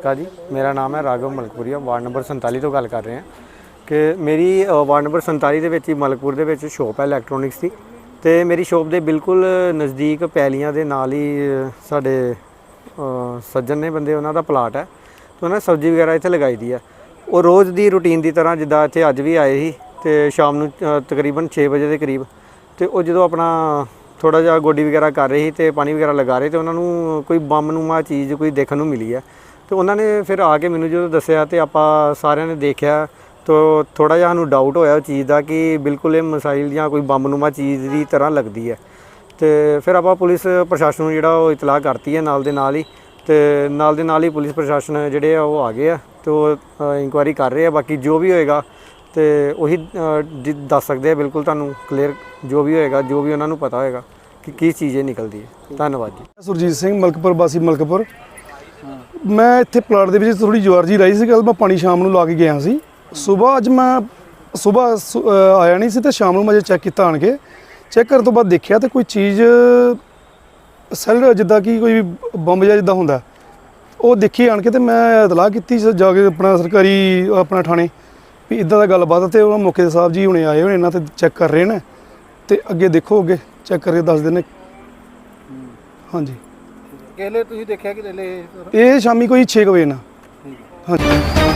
ਨਮਸਕਾਰ ਜੀ। ਮੇਰਾ ਨਾਮ ਹੈ ਰਾਘਵ ਮਲਕਪੁਰੀਆ, ਵਾਰਡ ਨੰਬਰ 47 ਤੋਂ ਗੱਲ ਕਰ ਰਹੇ ਹਾਂ। ਕਿ ਮੇਰੀ ਵਾਰਡ ਨੰਬਰ 47 ਦੇ ਵਿੱਚ ਹੀ ਮਲਕਪੁਰ ਦੇ ਵਿੱਚ ਸ਼ੋਪ ਹੈ ਇਲੈਕਟ੍ਰੋਨਿਕਸ ਦੀ। ਤੇ ਮੇਰੀ ਸ਼ੋਪ ਦੇ ਬਿਲਕੁਲ ਨਜ਼ਦੀਕ ਪੈਲੀਆਂ ਦੇ ਨਾਲ ਹੀ ਸਾਡੇ ਸੱਜਣ ਨੇ ਬੰਦੇ ਉਹਨਾਂ ਦਾ ਪਲਾਟ ਹੈ। ਤੇ ਉਹਨਾਂ ਨੇ ਸਬਜ਼ੀ ਵਗੈਰਾ ਇੱਥੇ ਲਗਾਈ ਦੀ ਹੈ। ਉਹ ਰੋਜ਼ ਦੀ ਰੁਟੀਨ ਦੀ ਤਰ੍ਹਾਂ ਜਿੱਦਾਂ ਇੱਥੇ ਅੱਜ ਵੀ ਆਏ ਸੀ ਤੇ ਸ਼ਾਮ ਨੂੰ ਤਕਰੀਬਨ 6 ਵਜੇ ਦੇ ਕਰੀਬ। ਤੇ ਉਹ ਜਦੋਂ ਆਪਣਾ ਥੋੜਾ ਜਿਹਾ ਗੋਡੀ ਵਗੈਰਾ ਕਰ ਰਹੇ ਸੀ ਤੇ ਪਾਣੀ ਵਗੈਰਾ ਲਗਾ ਰਹੇ, ਤੇ ਉਹਨਾਂ ਨੂੰ ਕੋਈ ਬੰਮ ਨੂਮਾ ਚੀਜ਼, ਕੋਈ ਦੇਖਣ ਨੂੰ ਮਿਲੀ ਹੈ। ਤੇ ਉਹਨਾਂ ਨੇ ਫਿਰ ਆ ਕੇ ਮੈਨੂੰ ਜਦੋਂ ਦੱਸਿਆ ਤੇ ਆਪਾਂ ਸਾਰਿਆਂ ਨੇ ਦੇਖਿਆ, ਤੋ ਥੋੜਾ ਜਿਹਾ ਸਾਨੂੰ ਡਾਊਟ ਹੋਇਆ ਉਹ ਚੀਜ਼ ਦਾ ਕਿ ਬਿਲਕੁਲ ਇਹ ਮਿਸਾਈਲ ਜਾਂ ਕੋਈ ਬੰਬ ਨੂਮਾ ਚੀਜ਼ ਦੀ ਤਰ੍ਹਾਂ ਲੱਗਦੀ ਹੈ। ਤੇ ਫਿਰ ਆਪਾਂ ਪੁਲਿਸ ਪ੍ਰਸ਼ਾਸਨ ਨੂੰ ਜਿਹੜਾ ਉਹ ਇਤਲਾਹ ਕਰਤੀ ਹੈ ਨਾਲ ਦੇ ਨਾਲ ਹੀ, ਤੇ ਨਾਲ ਦੇ ਨਾਲ ਹੀ ਪੁਲਿਸ ਪ੍ਰਸ਼ਾਸਨ ਜਿਹੜੇ ਆ ਉਹ ਆ ਗਏ ਆ, ਤੇ ਉਹ ਇਨਕੁਆਇਰੀ ਕਰ ਰਹੇ ਆ। ਬਾਕੀ ਜੋ ਵੀ ਹੋਏਗਾ ਤੇ ਉਹੀ ਦੱਸ ਸਕਦੇ ਆ ਬਿਲਕੁਲ ਤੁਹਾਨੂੰ ਕਲੀਅਰ ਜੋ ਵੀ ਹੋਏਗਾ, ਜੋ ਵੀ ਉਹਨਾਂ ਨੂੰ ਪਤਾ ਹੋਏਗਾ ਕਿ ਕੀ ਚੀਜ਼ ਇਹ ਨਿਕਲਦੀ ਹੈ। ਧੰਨਵਾਦ ਜੀ। ਸੁਰਜੀਤ ਸਿੰਘ, ਮਲਕਪੁਰ ਵਾਸੀ ਮਲਕਪੁਰ। ਮੈਂ ਇੱਥੇ ਪਲਾਟ ਦੇ ਵਿੱਚ ਥੋੜੀ ਜਵਾਰ ਜੀ ਰਹੀ ਸੀ ਕੱਲ ਮੈਂ ਪਾਣੀ ਸ਼ਾਮ ਨੂੰ ਲਾ ਕੇ ਗਿਆ ਸੀ। ਸਵੇਰ ਅੱਜ ਮੈਂ, ਸਵੇਰ ਆਇਆ ਨਹੀਂ ਸੀ ਤੇ ਸ਼ਾਮ ਨੂੰ ਮੈਂ ਜੇ ਚੈੱਕ ਕੀਤਾ ਆਣ ਕੇ। ਚੈੱਕ ਕਰਨ ਤੋਂ ਬਾਅਦ ਦੇਖਿਆ ਤੇ ਕੋਈ ਚੀਜ਼ ਸੈਲ ਜਿੱਦਾਂ ਕਿ ਕੋਈ ਬੰਬ ਜਿਹਾ ਜਿੱਦਾਂ ਹੁੰਦਾ। ਉਹ ਦੇਖੀ ਆਣ ਕੇ ਤੇ ਮੈਂ ਇਤਲਾਹ ਕੀਤੀ ਜਾ ਕੇ ਆਪਣਾ ਸਰਕਾਰੀ, ਆਪਣਾ ਥਾਣੇ ਵੀ ਇਦਾਂ ਦਾ ਗੱਲਬਾਤ ਤੇ ਉਹ ਮੌਕੇ ਸਾਹਿਬ ਜੀ ਹੁਣੇ ਆਏ ਹੋਣੇ ਇਹਨਾਂ ਤੇ ਚੈੱਕ ਕਰ ਰਹੇ ਨੇ। ਤੇ ਅੱਗੇ ਦੇਖੋ ਅੱਗੇ ਚੈੱਕ ਕਰਕੇ ਦੱਸਦੇ ਨੇ। ਹਾਂਜੀ। ਕਿਹਲੇ ਤੁਸੀਂ ਦੇਖਿਆ ਕਿ ਲੈ ਇਹ ਸ਼ਾਮੀ ਕੋਈ 6 ਵਜੇ ਨਾਲ ਹਾਂਜੀ।